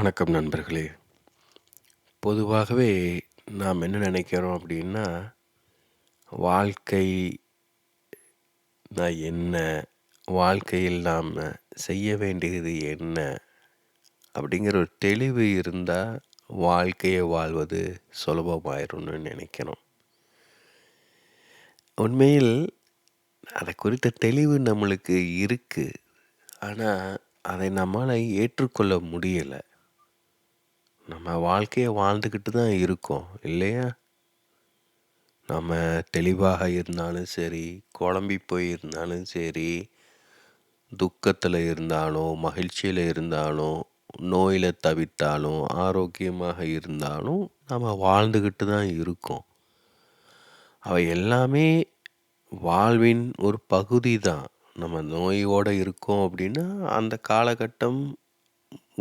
வணக்கம் நண்பர்களே. பொதுவாகவே நாம் என்ன நினைக்கிறோம் அப்படின்னா வாழ்க்கை நான் என்ன வாழ்க்கையில் நாம் செய்ய வேண்டியது என்ன அப்படிங்கிற ஒரு தெளிவு இருந்தால் வாழ்க்கையை வாழ்வது சுலபமாயிரும்னு நினைக்கிறோம். உண்மையில் அதை குறித்த தெளிவு நம்மளுக்கு இருக்குது ஆனால் அதை நம்மளால் ஏற்றுக்கொள்ள முடியலை. நம்ம வாழ்க்கையை வாழ்ந்துக்கிட்டு தான் இருக்கோம் இல்லையா? நம்ம தெளிவாக இருந்தாலும் சரி குழம்பி போயிருந்தாலும் சரி துக்கத்தில் இருந்தாலும் மகிழ்ச்சியில் இருந்தாலும் நோயில் தவித்தாலும் ஆரோக்கியமாக இருந்தாலும் நம்ம வாழ்ந்துக்கிட்டு தான் இருக்கோம். அவை எல்லாமே வாழ்வின் ஒரு பகுதி தான். நம்ம நோயோடு இருக்கோம் அப்படின்னா அந்த காலகட்டம்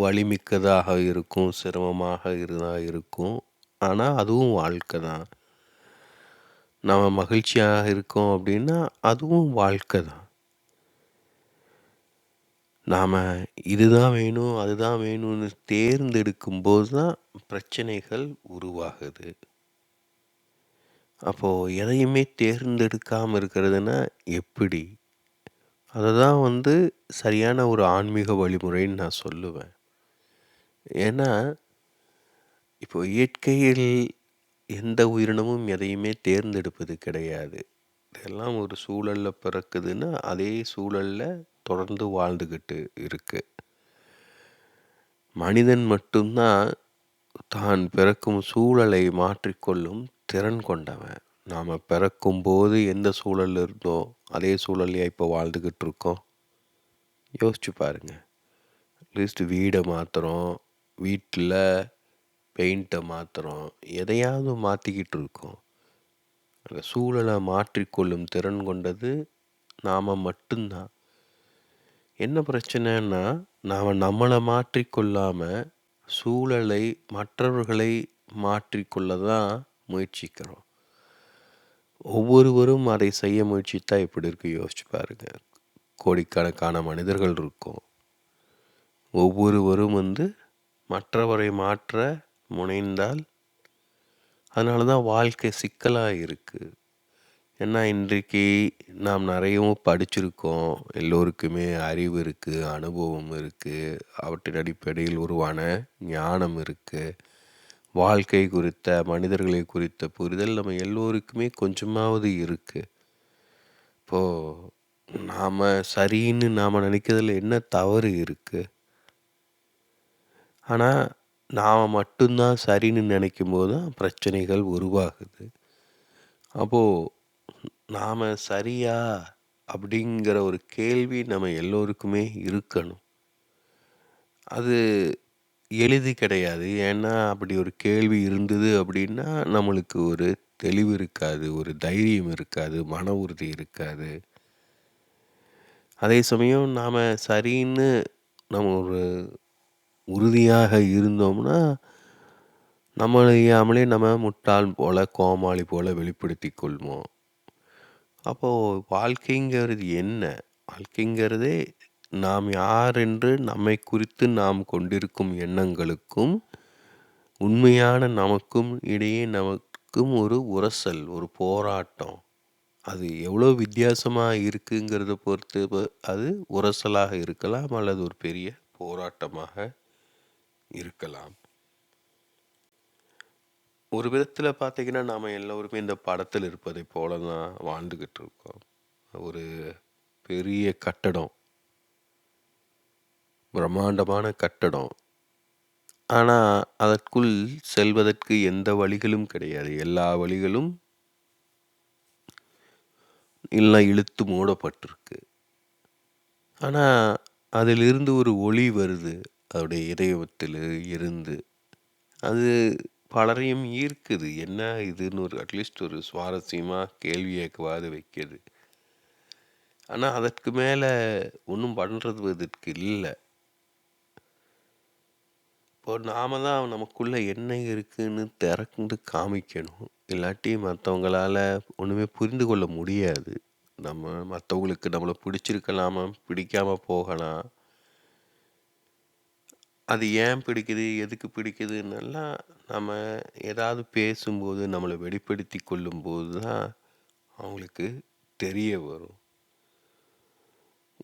வலிமிக்கதாக இருக்கும் சிரமமாக இருந்தால் இருக்கும். ஆனால் அதுவும் வாழ்க்கை தான். நம்ம மகிழ்ச்சியாக இருக்கோம் அப்படின்னா அதுவும் வாழ்க்கை தான். நாம் இதுதான் வேணும் அதுதான் வேணும்னு தேர்ந்தெடுக்கும்போது தான் பிரச்சனைகள் உருவாகுது. அப்போது எதையுமே தேர்ந்தெடுக்காமல் இருக்கிறதுனா எப்படி? அதை தான் வந்து சரியான ஒரு ஆன்மீக வழிமுறைன்னு நான் சொல்லுவேன். ஏன்னா இப்போ இயற்கையில் எந்த உயிரினமும் எதையுமே தேர்ந்தெடுப்பது கிடையாது. இதெல்லாம் ஒரு சூழலில் பிறக்குதுன்னா அதே சூழலில் தொடர்ந்து வாழ்ந்துக்கிட்டு இருக்கு. மனிதன் மட்டும்தான் தான் பிறக்கும் சூழலை மாற்றிக்கொள்ளும் திறன் கொண்டவன். நாம் பிறக்கும்போது எந்த சூழலில் இருந்தோ அதே சூழலையா இப்போ வாழ்ந்துக்கிட்டு இருக்கோம்? யோசிச்சு பாருங்க. அட்லீஸ்ட் வீடை மாற்றுறோம் வீட்டில் பெயிண்ட்டை மாற்றுறோம் எதையாவது மாற்றிக்கிட்டு இருக்கோம். அந்த சூழலை மாற்றிக்கொள்ளும் திறன் கொண்டது நாம் மட்டும்தான். என்ன பிரச்சனைன்னா நாம் நம்மளை மாற்றிக்கொள்ளாமல் சூழலை மற்றவர்களை மாற்றிக்கொள்ள தான் முயற்சிக்கிறோம். ஒவ்வொருவரும் அதை செய்ய முயற்சித்தா இப்படி இருக்கு யோசிச்சு பாருங்க. கோடிக்கணக்கான மனிதர்கள் இருக்கும். ஒவ்வொருவரும் வந்து மற்றவரை மாற்ற முனைந்தால் அதனால தான் வாழ்க்கை சிக்கலாக இருக்குது ஏன்னா இன்றைக்கு நாம் நிறையவும் படிச்சிருக்கோம். எல்லோருக்குமே அறிவு இருக்குது அனுபவம் இருக்குது அவற்றின் அடிப்படையில் உருவான ஞானம் இருக்குது வாழ்க்கை குறித்த மனிதர்களை குறித்த புரிதல் நம்ம எல்லோருக்குமே கொஞ்சமாவது இருக்குது இப்போது நாம் சரின்னு நாம் நினைக்கிறதுல என்ன தவறு இருக்குது ஆனால் நாம் மட்டும்தான் சரின்னு நினைக்கும் போது தான் பிரச்சனைகள் உருவாகுது. அப்போது நாம் சரியா அப்படிங்கிற ஒரு கேள்வி நம்ம எல்லோருக்குமே இருக்கணும். அது எளிது கிடையாது. ஏன்னா அப்படி ஒரு கேள்வி இருந்தது அப்படின்னா நம்மளுக்கு ஒரு தெளிவு இருக்காது ஒரு தைரியம் இருக்காது மன உறுதி இருக்காது. அதே சமயம் நாம் சரின்னு நம்ம ஒரு உறுதியாக இருந்தோம்னா நம்மளையாமலே நம்ம முட்டாள் போல் கோமாளி போல் வெளிப்படுத்தி கொள்வோம். அப்போது வாழ்க்கைங்கிறது என்ன? வாழ்க்கைங்கிறதே நாம் யார் என்று நம்மை குறித்து நாம் கொண்டிருக்கும் எண்ணங்களுக்கும் உண்மையான நமக்கும் இடையே நமக்கும் ஒரு உரசல் ஒரு போராட்டம். அது எவ்வளோ வித்தியாசமாக இருக்குங்கிறத பொறுத்து அது உரசலாக இருக்கலாம் அல்லது ஒரு பெரிய போராட்டமாக இருக்கலாம். ஒரு விதத்தில் பார்த்தீங்கன்னா நாம் எல்லோருமே இந்த படத்தில் இருப்பதை போல தான் வாழ்ந்துக்கிட்டு இருக்கோம். ஒரு பெரிய கட்டடம். பிரம்மாண்டமான கட்டடம். ஆனால் அதற்குள் செல்வதற்கு எந்த வழிகளும் கிடையாது. எல்லா வழிகளும் எல்லாம் இழுத்து மூடப்பட்டிருக்கு. ஆனால் அதிலிருந்து ஒரு ஒளி வருது. அவருடைய இதயத்தில் இருந்து அது பலரையும் ஈர்க்குது. என்ன இதுன்னு ஒரு அட்லீஸ்ட் ஒரு சுவாரஸ்யமாக கேள்வி கேட்கவாது வைக்கிது ஆனால் அதற்கு மேலே ஒன்றும் பண்ணுறது இதற்கு இல்லை. இப்போ நாம தான் நமக்குள்ளே என்ன இருக்குன்னு திறந்து காமிக்கணும். இல்லாட்டி மற்றவங்களால் ஒன்றுமே புரிந்து கொள்ள முடியாது. நம்ம மற்றவங்களுக்கு நம்மளை பிடிச்சிருக்கலாமா பிடிக்காமல் போகலாம். அது ஏன் பிடிக்குது? எதுக்கு பிடிக்குதுன்னெல்லாம் நம்ம ஏதாவது பேசும்போது, நம்மள வெளிப்படுத்திக் கொள்ளும்போது தான் அவங்களுக்கு தெரிய வரும்.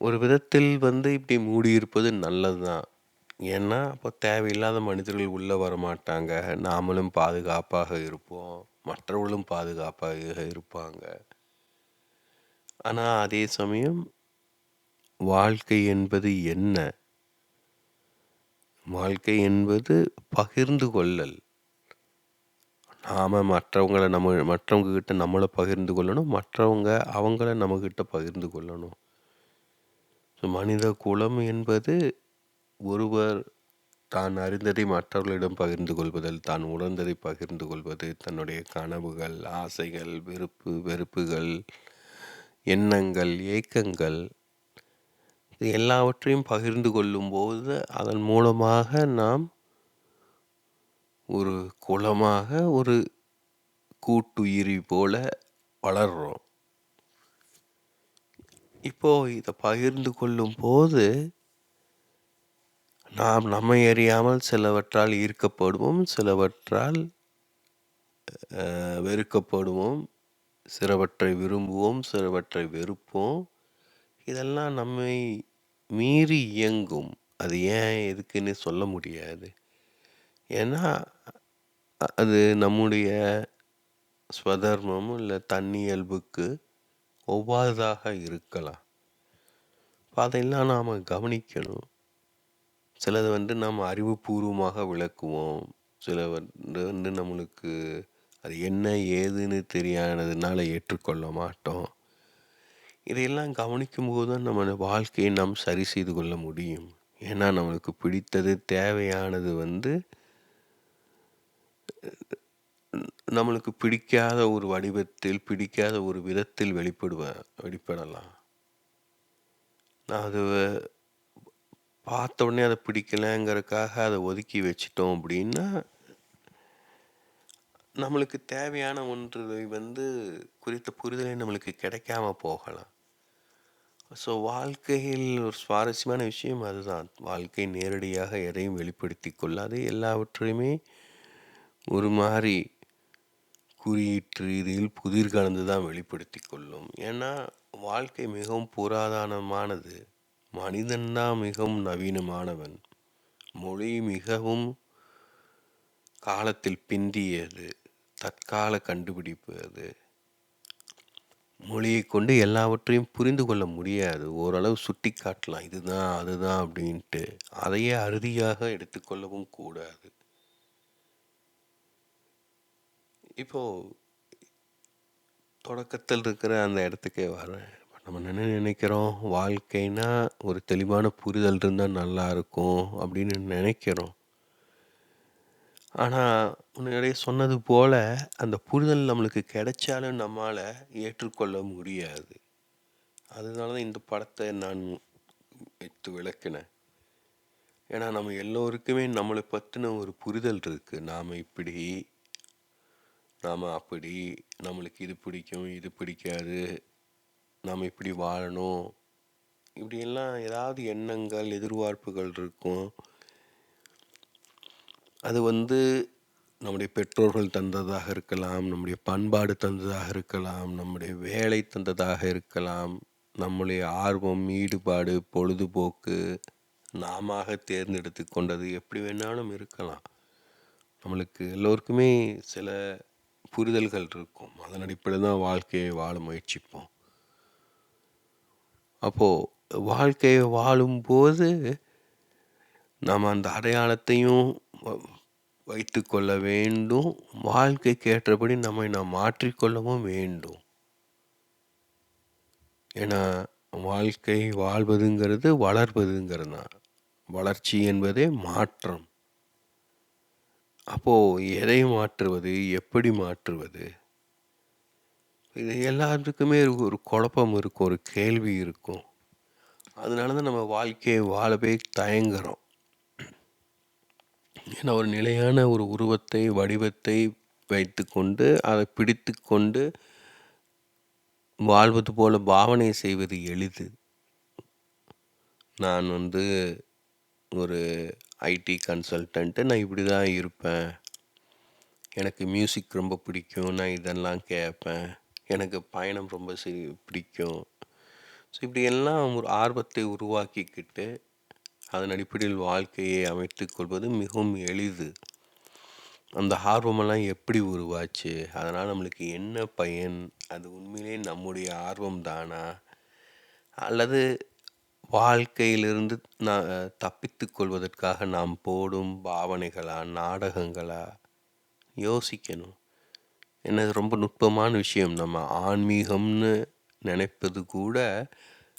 ஒரு விதத்தில் வந்து இப்படி மூடியிருப்பது நல்லது தான். ஏன்னா, அப்போ தேவையில்லாத மனிதர்கள் உள்ள வரமாட்டாங்க. நாமளும் பாதுகாப்பாக இருப்போம். மற்றவர்களும் பாதுகாப்பாக இருப்பாங்க. ஆனா, அதே சமயம் வாழ்க்கை என்பது என்ன? வாழ்க்கை என்பது பகிர்ந்து கொள்ளல். நாம் மற்றவங்கள நம்ம மற்றவங்க கிட்ட நம்மளை பகிர்ந்து கொள்ளணும். மற்றவங்க அவங்கள நம்மகிட்ட பகிர்ந்து கொள்ளணும். ஸோ மனித குலம் என்பது ஒருவர் தான் அறிந்ததை மற்றவர்களிடம் பகிர்ந்து கொள்வதல், தான் உணர்ந்ததை பகிர்ந்து கொள்வது, தன்னுடைய கனவுகள், ஆசைகள், வெறுப்பு வெறுப்புகள், எண்ணங்கள், ஏக்கங்கள் இது எல்லாவற்றையும் பகிர்ந்து கொள்ளும்போது, அதன் மூலமாக நாம் ஒரு குலமாக, ஒரு கூட்டுயிரி போல வளர்கிறோம் இப்போ இதை பகிர்ந்து கொள்ளும்போது, நாம் நம்மை அறியாமல் சிலவற்றால் ஈர்க்கப்படுவோம். சிலவற்றால் வெறுக்கப்படுவோம். சிலவற்றை விரும்புவோம். சிலவற்றை வெறுப்போம். இதெல்லாம் நம்மை மீறி இயங்கும். அது ஏன், எதுக்குன்னு சொல்ல முடியாது. ஏன்னா, அது நம்முடைய ஸ்வதர்மம் இல்லை தன்னியல்புக்கு ஒவ்வாததாக இருக்கலாம். அதையெல்லாம் நாம் கவனிக்கணும். சிலது வந்து நம்ம அறிவுபூர்வமாக விளக்குவோம். சில வந்து வந்து நம்மளுக்கு அது என்ன, ஏதுன்னு தெரியாததுனால ஏற்றுக்கொள்ள மாட்டோம். இதையெல்லாம் கவனிக்கும்போது தான் நம்ம வாழ்க்கையை நாம் சரி செய்து கொள்ள முடியும். ஏன்னா, நம்மளுக்கு பிடித்தது, தேவையானது வந்து நம்மளுக்கு பிடிக்காத ஒரு வடிவத்தில், பிடிக்காத ஒரு விதத்தில் வெளிப்படுவ வெளிப்படலாம். நான் அது பார்த்த உடனே அதை பிடிக்கலங்கிறதுக்காக அதை ஒதுக்கி வச்சுட்டோம் அப்படின்னா நம்மளுக்கு தேவையான ஒன்றை வந்து குறித்த புரிதலை நம்மளுக்கு கிடைக்காம போகலாம். ஸோ வாழ்க்கையில் ஒரு சுவாரஸ்யமான விஷயம் அதுதான். வாழ்க்கை நேரடியாக எதையும் வெளிப்படுத்தி கொள்ளாது. எல்லாவற்றையுமே ஒரு மாதிரி குறியீட்டு ரீதியில் புதிர் கலந்து தான் வெளிப்படுத்தி கொள்ளும். ஏன்னா, வாழ்க்கை மிகவும் புராதனமானது. மனிதன்தான் மிகவும் நவீனமானவன். மொழி மிகவும் காலத்தில் பிந்தியது. தற்கால கண்டுபிடிப்பு அது. மொழியை கொண்டு எல்லாவற்றையும் புரிந்து கொள்ள முடியாது. ஓரளவு சுட்டிக்காட்டலாம். இதுதான், அதுதான் அப்படின்ட்டு. அதையே அறுதியாக எடுத்துக்கொள்ளவும் கூடாது. இப்போ தொடக்கத்தில் இருக்கிற அந்த இடத்துக்கே வரேன். நம்ம என்ன நினைக்கிறோம்? வாழ்க்கைன்னா ஒரு தெளிவான புரிதல் இருந்தால் நல்லா இருக்கும் அப்படின்னு நினைக்கிறோம். ஆனா, முன்னாடியே சொன்னது போல, அந்த புரிதல் நம்மளுக்கு கிடைச்சாலும் நம்மால ஏற்றுக்கொள்ள முடியாது. அதனால தான் இந்த படத்தை நான் வைத்து விளக்கினேன். ஏன்னா, நம்ம எல்லோருக்குமே நம்மள பத்தின ஒரு புரிதல் இருக்கு. நாம இப்படி, நாம அப்படி, நம்மளுக்கு இது பிடிக்கும், இது பிடிக்காது, நாம இப்படி வாழணும். இப்படியெல்லாம் ஏதாவது எண்ணங்கள், எதிர்பார்ப்புகள் இருக்கும். அது வந்து நம்முடைய பெற்றோர்கள் தந்ததாக இருக்கலாம், நம்முடைய பண்பாடு தந்ததாக இருக்கலாம், நம்முடைய வேலை தந்ததாக இருக்கலாம், நம்முடைய ஆர்வம், ஈடுபாடு, பொழுதுபோக்கு, நாமாக தேர்ந்தெடுத்து கொண்டது எப்படி வேணாலும் இருக்கலாம். நம்மளுக்கு எல்லோருக்குமே சில புரிதல்கள் இருக்கும். அதன் அடிப்படையில் தான் வாழ்க்கையை வாழ முயற்சிப்போம். அப்போது வாழ்க்கையை வாழும்போது, நாம் அந்த அடையாளத்தையும் வ வைத்துக்கொள்ள வேண்டும். வாழ்க்கைக்கு ஏற்றபடி நம்மை நாம் மாற்றிக்கொள்ளவும் வேண்டும். ஏன்னா, வாழ்க்கை வாழ்வதுங்கிறது வளர்வதுங்கிறது தான். வளர்ச்சி என்பதே மாற்றம். அப்போது எதை மாற்றுவது? எப்படி மாற்றுவது? இது எல்லாத்துக்குமே ஒரு குழப்பம் இருக்கும். ஒரு கேள்வி இருக்கும். அதனால தான் நம்ம வாழ்க்கையை வாழவே தயங்குறோம். ஏன்னா, ஒரு நிலையான ஒரு உருவத்தை, வடிவத்தை வைத்துக்கொண்டு, அதை பிடித்துக்கொண்டு வாழ்வது போல பாவனை செய்வது எளிது. நான் வந்து ஒரு ஐடி கன்சல்டன்ட்டு நான் இப்படி தான் இருப்பேன். எனக்கு மியூசிக் ரொம்ப பிடிக்கும். நான் இதெல்லாம் கேட்பேன் எனக்கு பயணம் ரொம்ப சி பிடிக்கும். ஸோ இப்படி எல்லாம் ஒரு ஆர்வத்தை உருவாக்கிக்கிட்டு அதன் அடிப்படையில் வாழ்க்கையை அமைத்து கொள்வது மிகவும் எளிது. அந்த ஆர்வமெல்லாம் எப்படி உருவாச்சு? அதனால் நம்மளுக்கு என்ன பயன்? அது உண்மையிலே நம்முடைய ஆர்வம் தானா? அல்லது வாழ்க்கையிலிருந்து நான் தப்பித்து கொள்வதற்காக நாம் போடும் பாவனைகளா? நாடகங்களா? யோசிக்கணும். என்ன ரொம்ப நுட்பமான விஷயம். நம்ம ஆன்மீகம்னு நினைப்பது கூட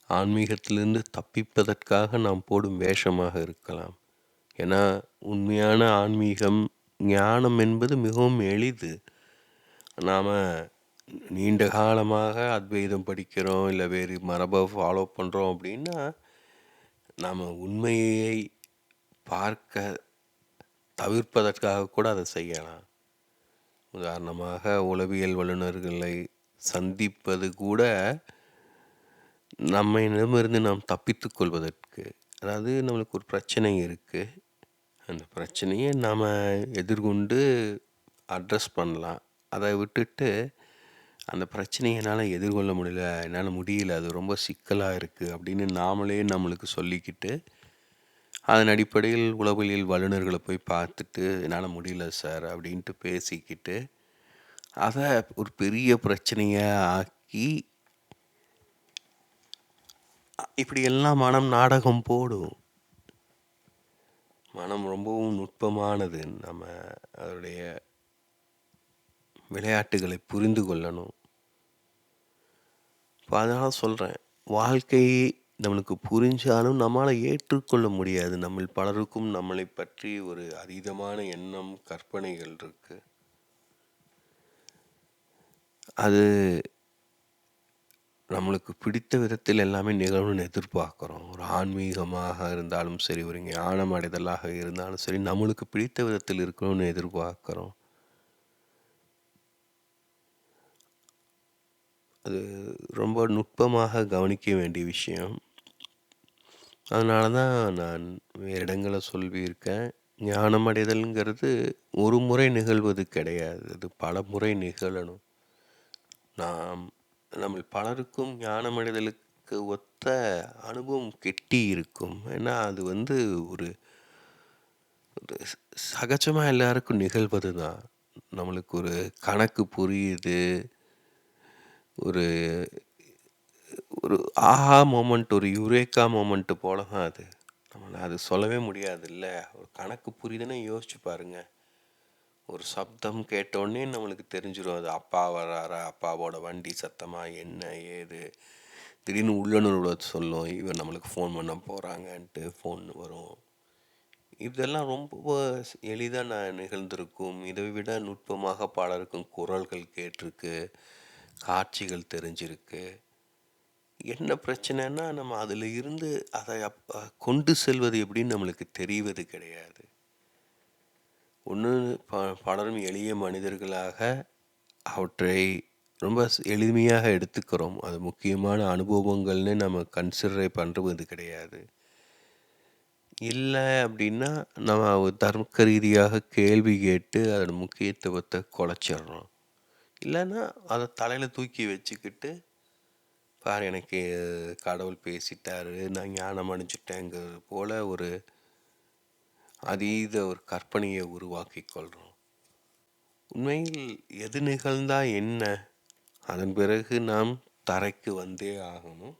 ஆன்மீகத்திலிருந்து தப்பிப்பதற்காக நாம் போடும் வேஷமாக இருக்கலாம். ஏன்னா உண்மையான ஆன்மீகம் ஞானம் என்பது மிகவும் எளிது. நாம் நீண்ட காலமாக அத்வைதம் படிக்கிறோம் இல்லை வேறு மரபை ஃபாலோ பண்ணுறோம் அப்படின்னா நாம் உண்மையை பார்க்க தவிர்ப்பதற்காக கூட அதை செய்யலாம். உதாரணமாக உளவியல் வல்லுநர்களை சந்திப்பது கூட நம்மிடமிருந்து நாம் தப்பித்து கொள்வதற்கு அதாவது நம்மளுக்கு ஒரு பிரச்சனை இருக்குது அந்த பிரச்சனையை நாம் எதிர்கொண்டு அட்ரஸ் பண்ணலாம். அதை விட்டுட்டு அந்த பிரச்சனையை என்னால் எதிர்கொள்ள முடியல என்னால் முடியல அது ரொம்ப சிக்கலாக இருக்குது அப்படின்னு நாமளே நம்மளுக்கு சொல்லிக்கிட்டு அதன் அடிப்படையில் உளவியல் வல்லுநர்களை போய் பார்த்துட்டு என்னால் முடியல சார் அப்படின்ட்டு பேசிக்கிட்டு அதை ஒரு பெரிய பிரச்சனையாக ஆக்கி இப்படி எல்லாம் மனம் நாடகம் போடும். மனம் ரொம்பவும் நுட்பமானது. நம்ம அதனுடைய விளையாட்டுகளை புரிந்து கொள்ளணும். இப்போ அதனால் சொல்கிறேன் வாழ்க்கையை நம்மளுக்கு புரிஞ்சாலும் நம்மளால் ஏற்றுக்கொள்ள முடியாது. நம்ம பலருக்கும் நம்மளை பற்றி ஒரு அதீதமான எண்ணம் கற்பனைகள் இருக்குது அது நம்மளுக்கு பிடித்த விதத்தில் எல்லாமே நிகழும்னு எதிர்பார்க்குறோம். ஒரு ஆன்மீகமாக இருந்தாலும் சரி ஒரு ஞானம் அடைதலாக இருந்தாலும் சரி நம்மளுக்கு பிடித்த விதத்தில் இருக்கணும்னு எதிர்பார்க்குறோம். அது ரொம்ப நுட்பமாக கவனிக்க வேண்டிய விஷயம். அதனால தான் நான் வேறு இடங்களை சொல்லியிருக்கேன். ஞானம் அடைதல்ங்கிறது ஒரு முறை நிகழ்வது கிடையாது. அது பல முறை நிகழணும். நாம் நம்ம பலருக்கும் ஞானமடைதலுக்கு ஒத்த அனுபவம் கெட்டி இருக்கும் ஏன்னா அது வந்து ஒரு ஒரு சகஜமாக எல்லாருக்கும் நிகழ்வது தான் நம்மளுக்கு ஒரு கணக்கு புரியுது. ஒரு ஒரு ஆஹா மொமெண்ட் ஒரு யுரேக்கா மொமெண்ட்டு போல தான் அது. நம்மளை அது சொல்லவே முடியாது இல்லை ஒரு கணக்கு புரியுதுன்னு யோசிச்சு பாருங்கள் ஒரு சப்தம் கேட்டோடனே நம்மளுக்கு தெரிஞ்சிடும் அது அப்பா வராரா? அப்பாவோட வண்டி சத்தமாக என்ன? ஏது? திடீர்னு உள்ளுணர்வோட சொல்லும். இவன் நம்மளுக்கு ஃபோன் பண்ண போகிறாங்கன்ட்டு ஃபோன் வரும். இதெல்லாம் ரொம்ப எளிதாக நான் நிகழ்ந்திருக்கும். இதை விட நுட்பமாக பலருக்கும் குரல்கள் கேட்டிருக்கு. காட்சிகள் தெரிஞ்சிருக்கு. என்ன பிரச்சனைன்னா நம்ம அதில் இருந்து அதை அப் கொண்டு செல்வது எப்படின்னு நம்மளுக்கு தெரிவது கிடையாது. ஒன்று ப பலரும் எளிய மனிதர்களாக அவற்றை ரொம்ப எளிமையாக எடுத்துக்கிறோம். அது முக்கியமான அனுபவங்கள்னு நம்ம கன்சிடரே பண்ணுறது கிடையாது. இல்லை அப்படின்னா நம்ம தர்க்க ரீதியாக கேள்வி கேட்டு அதோட முக்கியத்துவத்தை குலைச்சிட்றோம் இல்லைன்னா அதை தலையில் தூக்கி வச்சுக்கிட்டு பாரு எனக்கு கடவுள் பேசிட்டாரு நான் ஞானம் அடைஞ்சிட்டேங்கிறது போல் ஒரு அதீத ஒரு கற்பனையை உருவாக்கி கொள்கிறோம் உண்மையில் எது நிகழ்ந்தா என்ன? அதன் பிறகு நாம் தரைக்கு வந்தே ஆகணும்.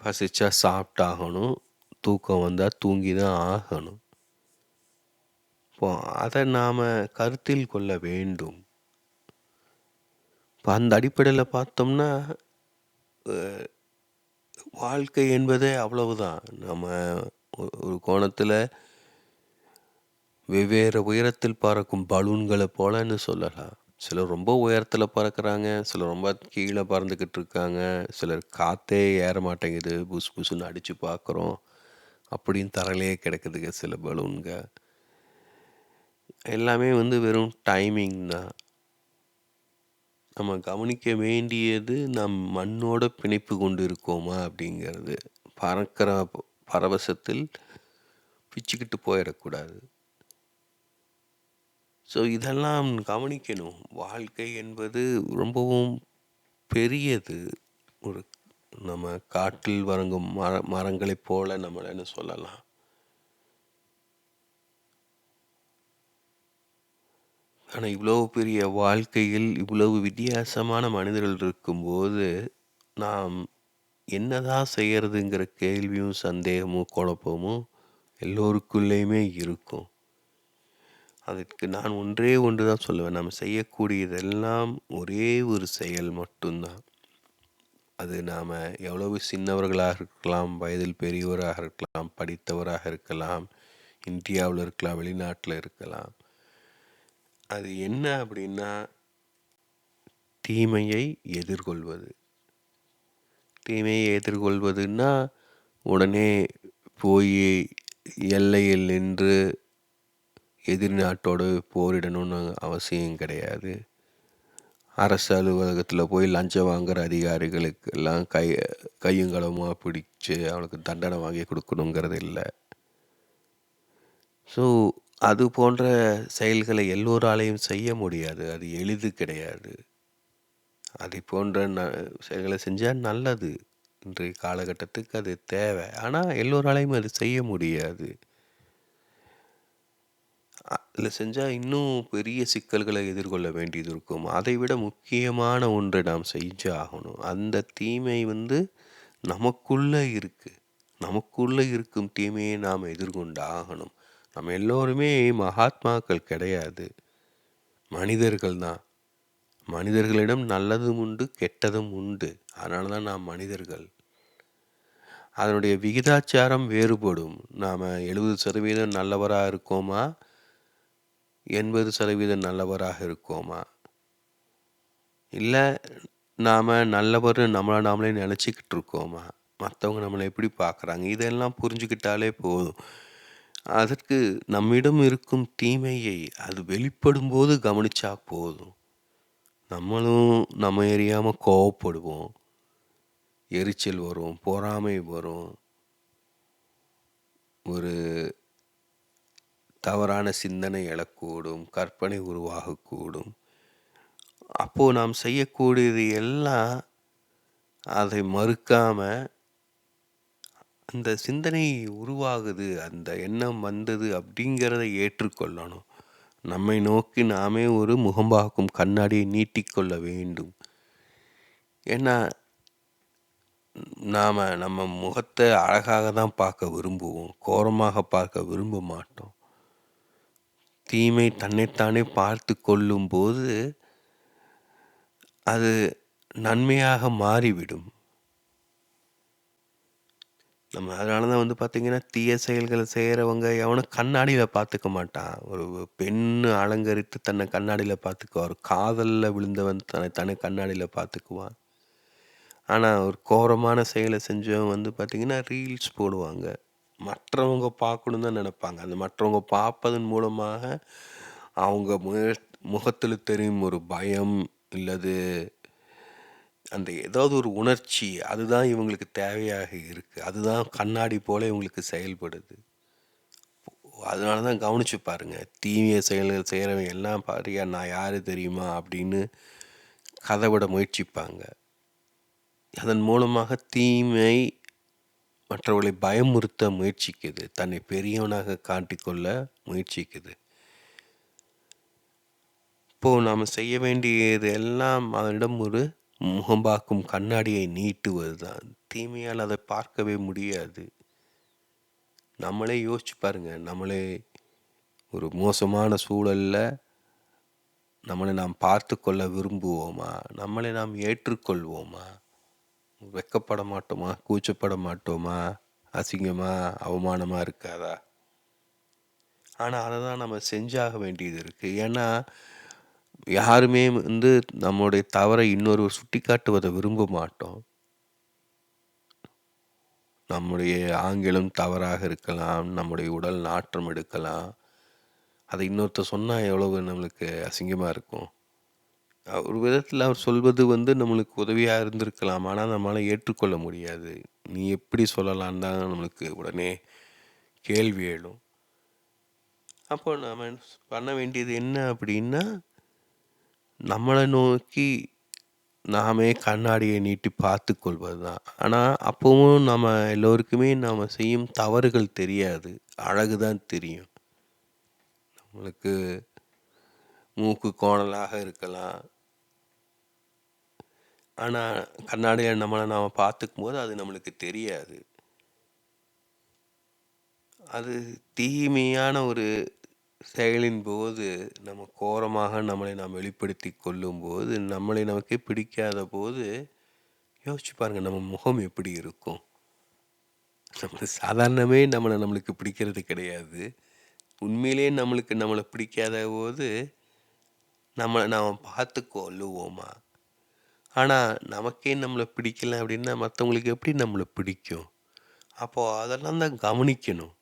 பசிச்சா சாப்பிட்டாகணும். தூக்கம் வந்தால் தூங்கி தான் ஆகணும். இப்போ அதை நாம் கருத்தில் கொள்ள வேண்டும். இப்போ அந்த அடிப்படையில் பார்த்தோம்னா வாழ்க்கை என்பதே அவ்வளவுதான். நம்ம ஒரு கோணத்தில் வெவ்வேறு உயரத்தில் பறக்கும் பலூன்களை போலன்னு சொல்லலாம். சிலர் ரொம்ப உயரத்தில் பறக்கிறாங்க சிலர் ரொம்ப கீழே பறந்துக்கிட்டு இருக்காங்க சிலர் காற்றே ஏற மாட்டேங்குது புஸ் புசுன்னு அடித்து பார்க்குறோம் அப்படின்னு தரலையே கிடக்குதுங்க சில பலூன்க எல்லாமே வந்து வெறும் டைமிங் தான். நம்ம கவனிக்க வேண்டியது நம் மண்ணோட பிணைப்பு கொண்டு இருக்கோமா அப்படிங்கிறது. பறக்கிற பரவசத்தில் பிச்சுக்கிட்டு போயிடக்கூடாது. ஸோ இதெல்லாம் கவனிக்கணும். வாழ்க்கை என்பது ரொம்பவும் பெரியது. ஒரு நம்ம காட்டில் வரங்கும் மர மரங்களைப் போல நம்மளன்னு சொல்லலாம்? ஆனால் இவ்வளோ பெரிய வாழ்க்கையில் இவ்வளவு வித்தியாசமான மனிதர்கள் இருக்கும்போது நாம் என்னதான் செய்கிறதுங்கிற கேள்வியும் சந்தேகமும் குழப்பமும் எல்லோருக்குள்ளேயுமே இருக்கும். அதற்கு நான் ஒன்றே ஒன்று தான் சொல்லுவேன். நம்ம செய்யக்கூடியதெல்லாம் ஒரே ஒரு செயல் மட்டும்தான். அது நாம் எவ்வளவு சின்னவர்களாக இருக்கலாம் வயதில் பெரியவராக இருக்கலாம் படித்தவராக இருக்கலாம் இந்தியாவில் இருக்கலாம் வெளிநாட்டில் இருக்கலாம். அது என்ன அப்படின்னா தீமையை எதிர்கொள்வது. தீமையை எதிர்கொள்வதுன்னா உடனே போய் எல்லையில் நின்று எதிர்நாட்டோடு போரிடணும்னு அவசியம் கிடையாது. அரசு அலுவலகத்தில் போய் லஞ்சம் வாங்குகிற அதிகாரிகளுக்கு எல்லாம் கை கையுங்களமாக பிடிச்சி அவனுக்கு தண்டனை வாங்கி கொடுக்கணுங்கிறது இல்லை. ஸோ அது போன்ற செயல்களை எல்லோராலையும் செய்ய முடியாது. அது எளிது கிடையாது. அதை போன்ற ந செயல்களை செஞ்சால் நல்லது. இன்றைய காலகட்டத்துக்கு அது தேவை. ஆனால் எல்லோராலையும் அது செய்ய முடியாது. அதில் செஞ்சால் இன்னும் பெரிய சிக்கல்களை எதிர்கொள்ள வேண்டியது இருக்கும். அதை விட முக்கியமான ஒன்றை நாம் செஞ்சு ஆகணும். அந்த தீமை வந்து நமக்குள்ளே இருக்குது நமக்குள்ளே இருக்கும் தீமையை நாம் எதிர்கொண்டு ஆகணும். நம்ம எல்லோருமே மகாத்மாக்கள் கிடையாது. மனிதர்கள் தான். மனிதர்களிடம் நல்லதும் உண்டு கெட்டதும் உண்டு. அதனால தான் நாம் மனிதர்கள். அதனுடைய விகிதாச்சாரம் வேறுபடும். நாம் எழுபது சதவீதம் நல்லவராக இருக்கோமா? எண்பது சதவீதம் நல்லவராக இருக்கோமா? இல்லை நாம் நல்லவர் நம்மளை நாமளே நினச்சிக்கிட்டு இருக்கோமா? மற்றவங்க நம்மளை எப்படி பார்க்குறாங்க இதெல்லாம் புரிஞ்சுக்கிட்டாலே போதும். அதற்கு நம்மிடம் இருக்கும் தீமையை அது வெளிப்படும் போது கவனிச்சா போதும். நம்மளும் நம்ம எரியாமல் கோவப்படுவோம். எரிச்சல் வரும் பொறாமை வரும். ஒரு தவறான சிந்தனை எழக்கூடும் கற்பனை உருவாகக்கூடும். அப்போது நாம் செய்யக்கூடியது எல்லாம் அதை மறுக்காமல் அந்த சிந்தனை உருவாகுது அந்த எண்ணம் வந்தது அப்படிங்கிறத ஏற்றுக்கொள்ளணும். நம்மை நோக்கி நாமே ஒரு முகம்பாக்கும் கண்ணாடியை நீட்டிக்கொள்ள வேண்டும். ஏன்னா நாம் நம்ம முகத்தை அழகாக தான் பார்க்க விரும்புவோம் கோரமாக பார்க்க விரும்ப மாட்டோம். தீமை தன்னைத்தானே பார்த்து கொள்ளும்போது அது நன்மையாக மாறிவிடும். நம்ம அதனால தான் வந்து பார்த்திங்கன்னா தீய செயல்களை செய்கிறவங்க எவனும் கண்ணாடியில் பார்த்துக்க மாட்டான். ஒரு பெண் அலங்கரித்து தன்னை கண்ணாடியில் பார்த்துக்குவான் ஒரு காதலில் விழுந்தவன் தன்னை தன்னை கண்ணாடியில் பார்த்துக்குவான் ஆனால் ஒரு கோரமான செயலை செஞ்சவன் வந்து பார்த்திங்கன்னா ரீல்ஸ் போடுவாங்க. மற்றவங்க பார்க்கணும் தான் நினப்பாங்க. அந்த மற்றவங்க பார்ப்பதன் மூலமாக அவங்க முக முகத்தில் தெரியும் ஒரு பயம் இல்லது. அந்த ஏதாவது ஒரு உணர்ச்சி அதுதான் இவங்களுக்கு தேவையாக இருக்குது அதுதான் கண்ணாடி போல இவங்களுக்கு செயல்படுது. அதனால தான் கவனிச்சு பாருங்கள் தீமைய செயல்கள் செய்கிறவங்க எல்லாம் பாரியா நான் யார் தெரியுமா? அப்படின்னு கதை விட முயற்சிப்பாங்க. அதன் மூலமாக தீமை மற்றவர்களை பயமுறுத்த முயற்சிக்குது. தன்னை பெரியவனாக காட்டிக்கொள்ள முயற்சிக்குது. இப்போது நாம் செய்ய வேண்டியது எல்லாம் அதனிடம் ஒரு முகம்பாக்கும் கண்ணாடியை நீட்டுவது தான் தீமையால் அதை பார்க்கவே முடியாது. நம்மளே யோசிச்சு பாருங்க நம்மளே ஒரு மோசமான சூழலில் நம்மளை நாம் பார்த்து கொள்ள விரும்புவோமா? நம்மளை நாம் ஏற்றுக்கொள்வோமா? வெக்கப்பட மாட்டோமா? கூச்சப்பட மாட்டோமா? அசிங்கமாக அவமானமாக இருக்காதா? ஆனால் அதை தான் நம்ம செஞ்சாக வேண்டியது இருக்குது ஏன்னா யாருமே வந்து நம்முடைய தவறை இன்னொருவர் சுட்டி காட்டுவதை விரும்ப மாட்டோம். நம்முடைய ஆங்கிலம் தவறாக இருக்கலாம் நம்முடைய உடல் நாற்றம் எடுக்கலாம். அதை இன்னொருத்தர் சொன்னால் எவ்வளவு நம்மளுக்கு அசிங்கமாக இருக்கும். ஒரு விதத்தில் அவர் சொல்வது வந்து நம்மளுக்கு உதவியாக இருந்திருக்கலாம். ஆனால் நம்மளால் ஏற்றுக்கொள்ள முடியாது. நீ எப்படி சொல்லலான் தான் நம்மளுக்கு உடனே கேள்வி எழும். அப்போ நாம் பண்ண வேண்டியது என்ன அப்படின்னா நம்மளை நோக்கி நாமே கண்ணாடியை நீட்டி பார்த்து கொள்வது தான் ஆனால் அப்போவும் நம்ம எல்லோருக்குமே நாம் செய்யும் தவறுகள் தெரியாது. அழகு தான் தெரியும். நம்மளுக்கு மூக்கு கோணலாக இருக்கலாம். ஆனால் கண்ணாடியில் நம்மளை நாம் பார்த்துக்கும் போது அது நம்மளுக்கு தெரியாது. அது தீமையான ஒரு செயலின் போது நம்ம கோரமாக நம்மளை நாம் வெளிப்படுத்தி கொள்ளும்போது நம்மளை நமக்கே பிடிக்காத போது யோசிச்சு பாருங்கள் நம்ம முகம் எப்படி இருக்கும்? நம்ம சாதாரணமே நம்மளை நம்மளுக்கு பிடிக்கிறது கிடையாது. உண்மையிலேயே நம்மளுக்கு நம்மளை பிடிக்காத போது நம்மளை நாம் பார்த்து கொள்ளுவோமா? ஆனால் நமக்கே நம்மளை பிடிக்கல அப்படின்னா மற்றவங்களுக்கு எப்படி நம்மளை பிடிக்கும்? அப்போது அதெல்லாம் தான் கவனிக்கணும்.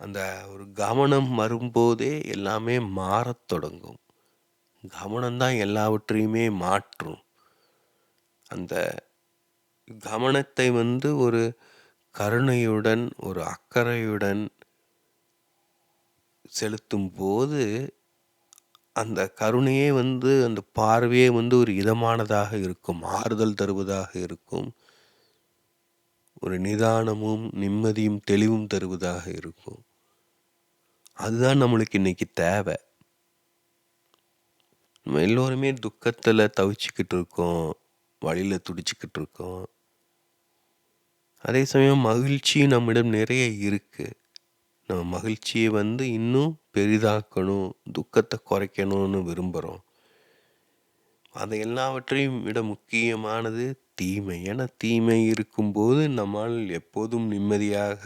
அந்த ஒரு கவனம் வரும்போதே எல்லாமே மாறத் தொடங்கும். கவனம்தான் எல்லாவற்றையுமே மாற்றும். அந்த கவனத்தை வந்து ஒரு கருணையுடன் ஒரு அக்கறையுடன் செலுத்தும் போது அந்த கருணையே வந்து அந்த பார்வையே வந்து ஒரு இதமானதாக இருக்கும் ஆறுதல் தருவதாக இருக்கும் ஒரு நிதானமும் நிம்மதியும் தெளிவும் தருவதாக இருக்கும். அதுதான் நம்மளுக்கு இன்றைக்கி தேவை. நம்ம எல்லோருமே துக்கத்தில் தவிச்சுக்கிட்டு இருக்கோம் வழியில் துடிச்சிக்கிட்டு இருக்கோம். அதே சமயம் மகிழ்ச்சி நம்மிடம் நிறைய இருக்குது நம்ம மகிழ்ச்சியை வந்து இன்னும் பெரிதாக்கணும் துக்கத்தை குறைக்கணும்னு விரும்புகிறோம் அது எல்லாவற்றையும் விட முக்கியமானது தீமை. ஏன்னா தீமை இருக்கும்போது நம்மால் எப்போதும் நிம்மதியாக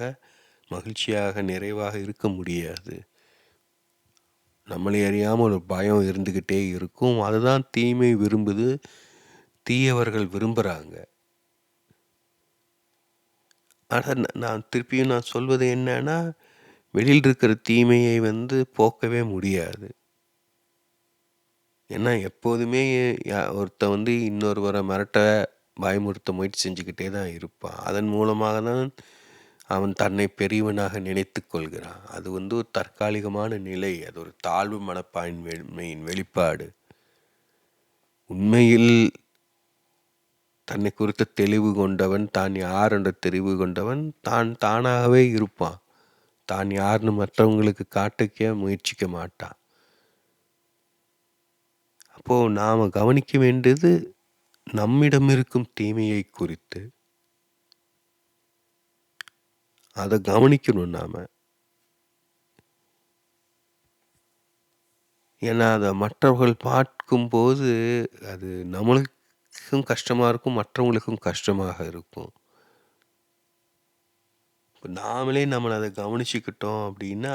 மகிழ்ச்சியாக நிறைவாக இருக்க முடியாது. நம்மளை அறியாமல் ஒரு பயம் இருந்துக்கிட்டே இருக்கும். அதுதான் தீமை விரும்புது. தீயவர்கள் விரும்புகிறாங்க ஆனால் நான் திருப்பியும் நான் சொல்வது என்னன்னா வெளியில் இருக்கிற தீமையை வந்து போக்கவே முடியாது. ஏன்னா எப்போதுமே ஒருத்த வந்து இன்னொருவரை மிரட்ட பயமுறுத்த முயற்சி செஞ்சுக்கிட்டே தான் இருப்பான். அதன் மூலமாக தான் அவன் தன்னை பெரியவனாக நினைத்து கொள்கிறான். அது வந்து ஒரு தற்காலிகமான நிலை. அது ஒரு தாழ்வு மனப்பான்மையின் வெளிப்பாடு. உண்மையில் தன்னை குறித்த தெளிவு கொண்டவன் தான் யார் என்ற தெளிவு கொண்டவன் தான் தானாகவே இருப்பான். தான் யாருன்னு மற்றவங்களுக்கு காட்டிக்க முயற்சிக்க மாட்டான். அப்போது நாம் கவனிக்க வேண்டியது நம்மிடம் இருக்கும் தீமையை குறித்து. அதை கவனிக்கணும் நாம். ஏன்னா அதை மற்றவர்கள் பார்க்கும்போது அது நம்மளுக்கும் கஷ்டமாக இருக்கும் மற்றவங்களுக்கும் கஷ்டமாக இருக்கும். இப்போ நாமளே நம்மளை அதை கவனிச்சுக்கிட்டோம் அப்படின்னா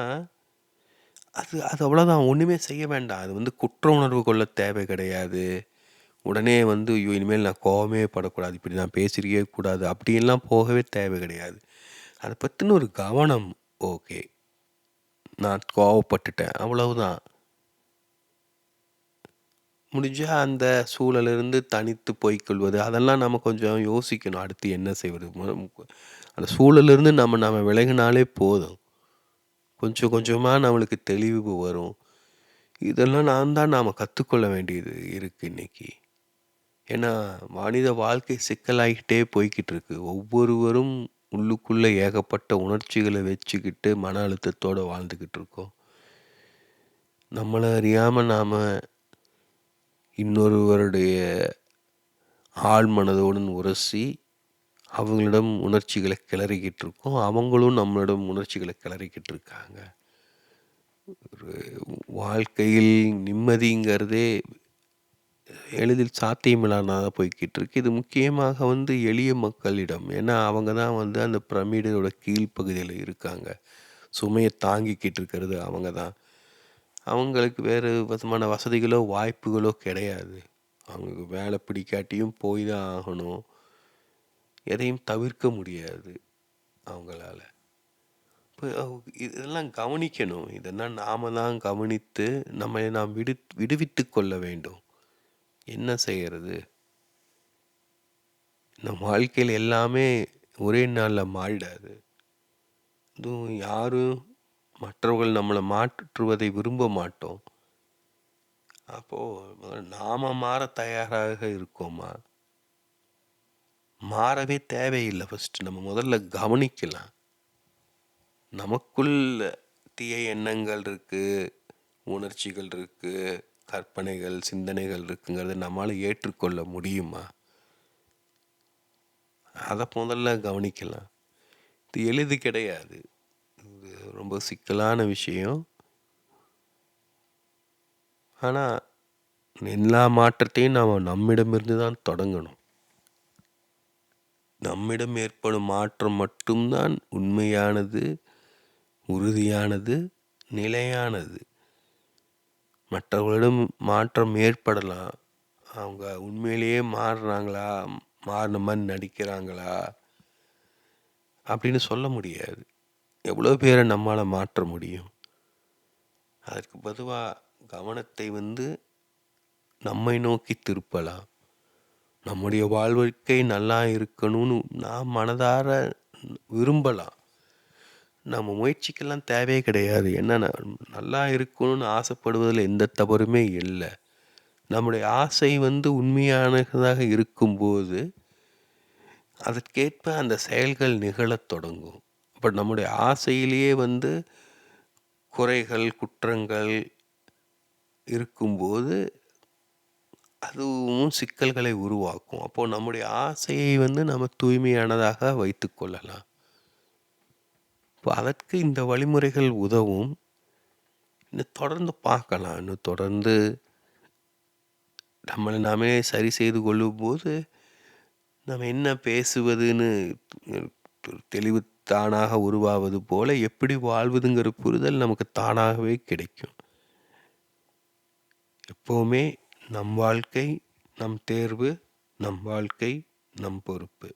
அது அது அவ்வளோதான் ஒன்றுமே செய்ய வேண்டாம். அது வந்து குற்ற உணர்வு கொள்ள தேவை கிடையாது. உடனே வந்து ஐயோ இனிமேல் நான் கோவமே படக்கூடாது இப்படி நான் பேசிருக்கவே கூடாது அப்படின்லாம் போகவே தேவை கிடையாது. அதை பற்றின ஒரு கவனம் ஓகே. நான் கோவப்பட்டுட்டேன். அவ்வளவுதான். முடிஞ்சால் அந்த சூழலிருந்து தனித்து போய்க்கொள்வது அதெல்லாம் நம்ம கொஞ்சம் யோசிக்கணும். அடுத்து என்ன செய்வது? அந்த சூழலிருந்து நம்ம நம்ம விலகினாலே போதும். கொஞ்சம் கொஞ்சமாக நம்மளுக்கு தெளிவு வரும். இதெல்லாம் நான் தான் நாம் கற்றுக்கொள்ள வேண்டியது இருக்குது இன்றைக்கி ஏன்னா மனித வாழ்க்கை சிக்கலாகிட்டே போய்கிட்டு இருக்கு. ஒவ்வொருவரும் உள்ளுக்குள்ளே ஏகப்பட்ட உணர்ச்சிகளை வச்சுக்கிட்டு மன அழுத்தத்தோடு வாழ்ந்துக்கிட்டு இருக்கோம். நம்மளை அறியாமல் நாம் இன்னொருவருடைய ஆள் மனதோடு உரசி அவங்களிடம் உணர்ச்சிகளை கிளறிக்கிட்டு இருக்கோம். அவங்களும் நம்மளிடம் உணர்ச்சிகளை கிளறிக்கிட்டு இருக்காங்க. ஒரு வாழ்க்கையில் நிம்மதிங்கிறதே எளிதில் சாத்தியமில்லாததாக போய்கிட்டு இருக்கு இது முக்கியமாக வந்து எளிய மக்களிடம். ஏன்னா அவங்க தான் வந்து அந்த பிரமிடோட கீழ்ப்பகுதியில் இருக்காங்க. சுமையை தாங்கிக்கிட்டு இருக்கிறது அவங்க தான். அவங்களுக்கு வேறு விதமான வசதிகளோ வாய்ப்புகளோ கிடையாது. அவங்களுக்கு வேலை பிடிக்காட்டியும் போய் தான் ஆகணும். எதையும் தவிர்க்க முடியாது அவங்களால. இப்போ இதெல்லாம் கவனிக்கணும். இதெல்லாம் நாம தான் கவனித்து நம்மை நாம் விடு விடுவித்து கொள்ள வேண்டும். என்ன செய்கிறது? நம் வாழ்க்கையில் எல்லாமே ஒரே நாளில் மாறிடாது. இதுவும் யாரும் மற்றவர்கள் நம்மளை மாற்றுவதை விரும்ப மாட்டோம். அப்போது நாம் மாற தயாராக இருக்கோமா? மாறவே தேவையில்லை ஃபஸ்ட்டு நம்ம முதல்ல கவனிக்கலாம். நமக்குள்ள தீய எண்ணங்கள் இருக்குது உணர்ச்சிகள் இருக்குது கற்பனைகள் சிந்தனைகள் இருக்குங்கிறத நம்மளால் ஏற்றுக்கொள்ள முடியுமா? அதை முதல்ல கவனிக்கலாம். இது எளிது கிடையாது. இது ரொம்ப சிக்கலான விஷயம். ஆனால் எல்லா மாற்றத்தையும் நாம் நம்மிடமிருந்து தான் தொடங்கணும். நம்மிடம் ஏற்படும் மாற்றம் மட்டும்தான் உண்மையானது உறுதியானது நிலையானது. மற்றவர்களிடம் மாற்றம் ஏற்படலாம். அவங்க உண்மையிலேயே மாறுறாங்களா? மாறின மாதிரி நடிக்கிறாங்களா? அப்படின்னு சொல்ல முடியாது. எவ்வளோ பேரை நம்மளால் மாற்ற முடியும்? அதற்கு பொதுவாக கவனத்தை வந்து நம்மை நோக்கி திருப்பலாம். நம்முடைய வாழ்வழ்க்கை நல்லா இருக்கணும்னு நாம் மனதார விரும்பலாம். நம்ம முயற்சிக்கெல்லாம் தேவையே கிடையாது. என்னென்னா நல்லா இருக்கணும்னு ஆசைப்படுவதில் எந்த தவறுமே இல்லை. நம்முடைய ஆசை வந்து உண்மையானதாக இருக்கும்போது அதற்கேற்ப அந்த செயல்கள் நிகழத் தொடங்கும். அப்போ நம்முடைய ஆசையிலேயே வந்து குறைகள் குற்றங்கள் இருக்கும்போது அதுவும் சிக்கல்களை உருவாக்கும். அப்போது நம்முடைய ஆசையை வந்து நம்ம தூய்மையானதாக வைத்து கொள்ளலாம். அதற்கு இந்த வழிமுறைகள் உதவும். இன்னும் தொடர்ந்து பார்க்கலாம். இன்னும் தொடர்ந்து நம்மளை நாமே சரி செய்து கொள்ளும்போது நம்ம என்ன பேசுவதுன்னு தெளிவு தானாக உருவாவது போல எப்படி வாழ்வதுங்கிற புரிதல் நமக்கு தானாகவே கிடைக்கும். எப்போவுமே நம் வாழ்க்கை நம் தேர்வு நம் வாழ்க்கை நம் பொறுப்பு.